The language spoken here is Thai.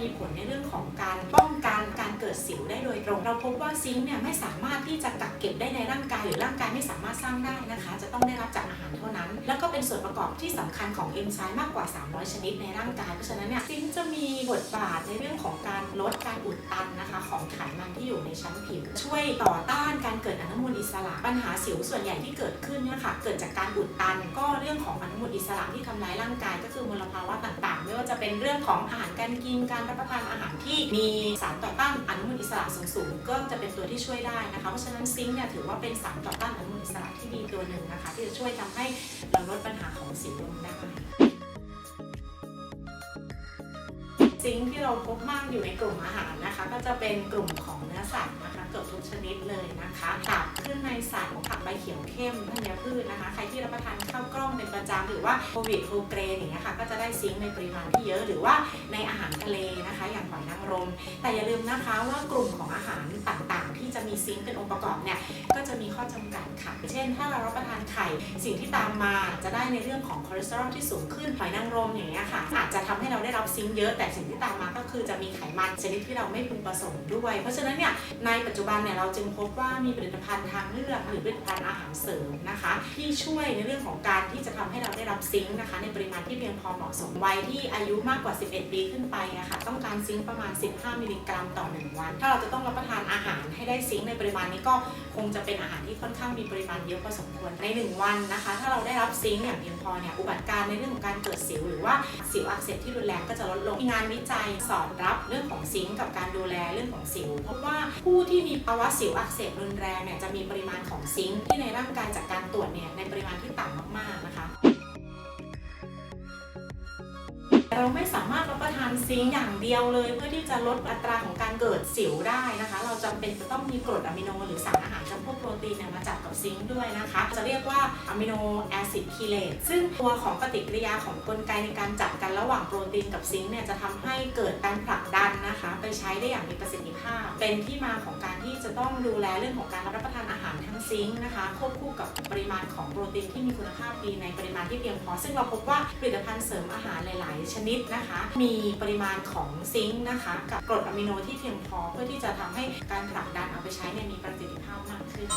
มีผลในเรื่องของการป้องกันการเกิดสิวได้โดยตรง เราพบว่าซิงค์เนี่ยไม่สามารถที่จะกักเก็บได้ในร่างกายหรือร่างกายไม่สามารถสร้างได้นะคะ จะต้องได้รับจากอาหารเท่านั้น แล้วก็เป็นส่วนประกอบที่สำคัญของเอนไซม์มากกว่า 300 ชนิดในร่างกาย เพราะฉะนั้นเนี่ยซิงค์จะมีบทบาทในเรื่องของการลดการอุดตันนะคะ ของไขมันที่อยู่ในชั้นผิว ช่วยต่อต้านการเกิดอนุมูลอิสระปัญหาสิวส่วนใหญ่ที่เกิดขึ้นเนี่ยค่ะเกิดจากการอุดตัน ก็เรื่องของอนุมูลอิสระที่ทำลายร่างกายก็คือมลภาวะ เป็นเรื่องของอาหารการกินการรับประทานอาหารที่มีสารต่อต้านอนุมูลอิสระสูงๆก็จะเป็นตัวที่ช่วยได้นะคะเพราะฉะนั้นซิงค์เนี่ยถือว่าเป็นสารต่อต้านอนุมูลอิสระที่ดีตัวหนึ่งนะคะ ที่จะช่วยทำให้เราลดปัญหาของสิวลงได้ซิงค์ที่เราพบมากอยู่ในกลุ่มอาหารนะคะ ก็จะเป็นกลุ่มของเนื้อสัตว์นะคะเกือบทุกชนิดเลยนะคะตับขึ้นในสัตว์ผักใบเขียวเข้มธัญพืชนะคะ ใครที่รับประทาน ประจำหรือว่าโควิดโคเกรนอย่างเงี้ยค่ะก็จะได้ซิงค์ในปริมาณที่เยอะหรือว่าในอาหารทะเลนะคะ อย่างหอยนางรม แต่อย่าลืมนะคะว่ากลุ่มของอาหารต่าง มีซิงค์เป็นองค์ประกอบเนี่ยก็จะมีข้อจำกัดค่ะ เช่น ถ้าเรารับประทานไข่ สิ่งที่ตามมาจะได้ในเรื่องของคอเลสเตอรอลที่สูงขึ้นหอยนางรมอย่างเงี้ยค่ะ อาจจะทำให้เราได้รับซิงค์เยอะแต่สิ่งที่ตามมาก็คือจะมีไขมันชนิดที่เราไม่พึงประสงค์ด้วย เพราะฉะนั้นเนี่ยในปัจจุบันเนี่ยเราจึงพบว่ามีผลิตภัณฑ์ทางเลือกหรือผลิตภัณฑ์อาหารเสริมนะคะ ที่ช่วยในเรื่องของการที่จะทำให้เราได้รับซิงค์นะคะ ในปริมาณที่เพียงพอเหมาะสมวัยที่อายุมากกว่า 11 ปีขึ้นไปอะค่ะต้องการซิงค์ประมาณ 15 มิลลิกรัมต่อ 1 วัน ถ้าเราจะต้องรับประทานอาหารให้ได้ซิงค์ในปริมาณนี้ก็คงจะเป็นอาหารที่ค่อนข้างมีปริมาณเยอะพอสมควรใน 1 วันนะคะ ถ้าเราได้รับซิงค์อย่างเพียงพอเนี่ยอุบัติการณ์ในเรื่องของการเกิดสิวหรือว่าสิวอักเสบที่รุนแรงก็จะลดลงมีงานวิจัยสอดรับเรื่องของซิงค์กับการดูแลเรื่องของสิวพบว่าผู้ที่มีภาวะสิวอักเสบรุนแรงเนี่ยจะมีปริมาณของซิงค์ที่ในร่างกายจากการตรวจเนี่ยในปริมาณที่ต่ำมากๆนะคะ เราไม่สามารถรับประทานซิงค์อย่างเดียวเลย เพื่อที่จะลดอัตราของการเกิดสิวได้นะคะ เราจำเป็นจะต้องมีกรดอะมิโนหรือสารอาหารจำพวกโปรตีนเนี่ยมาจับกับซิงค์ด้วยนะคะ จะเรียกว่าอะมิโนแอซิดคีเลตซึ่งตัวของปฏิกิริยาของกลไกในการจับกันระหว่างโปรตีนกับซิงค์เนี่ยจะทำให้เกิดการผลักดันนะคะ ไปใช้ได้อย่างมีประสิทธิภาพ เป็นที่มาของการที่จะต้องดูแลเรื่องของการรับประทานอาหารทั้งซิงค์นะคะควบคู่กับปริมาณของโปรตีนที่มีคุณภาพดีในปริมาณที่เพียงพอ ซึ่งเราพบว่าผลิตภัณฑ์เสริมอาหารหลาย ๆ ชนิดนะคะ มีปริมาณของซิงค์นะคะกับกรดอะมิโนที่เพียงพอเพื่อที่จะทำให้การผลักดันเอาไปใช้เนี่ยมีประสิทธิภาพมากขึ้น